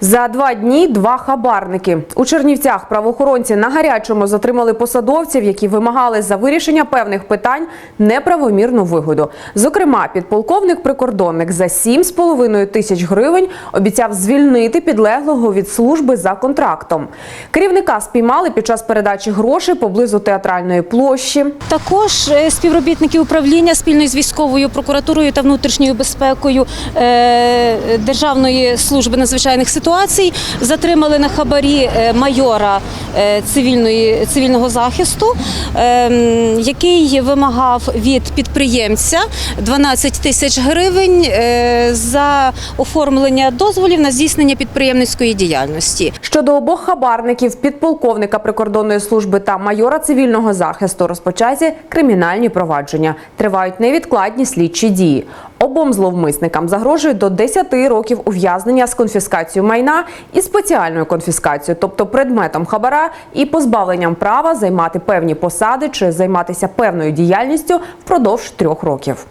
За два дні два хабарники у Чернівцях. Правоохоронці на гарячому затримали посадовців, які вимагали за вирішення певних питань неправомірну вигоду. Зокрема, підполковник прикордонник за 7,5 тисяч гривень обіцяв звільнити підлеглого від служби за контрактом. Керівника спіймали під час передачі грошей поблизу театральної площі. Також е, співробітники управління спільно з військовою прокуратурою та внутрішньою безпекою е, Державної служби надзвичайних ситуацій затримали на хабарі е, майора е, цивільної цивільного захисту, е, який вимагав від підприємця 12 тисяч гривень е, за оформлення дозволів на здійснення підприємницької діяльності. Щодо обох хабарників, підполковника прикордонної служби та майора цивільного захисту розпочаті кримінальні провадження. Тривають невідкладні слідчі дії. Обом зловмисникам загрожують до 10 років ув'язнення з конфіскацією майна і спеціальною конфіскацією, тобто предметом хабара і позбавленням права займати певні посади чи займатися певною діяльністю впродовж трьох років.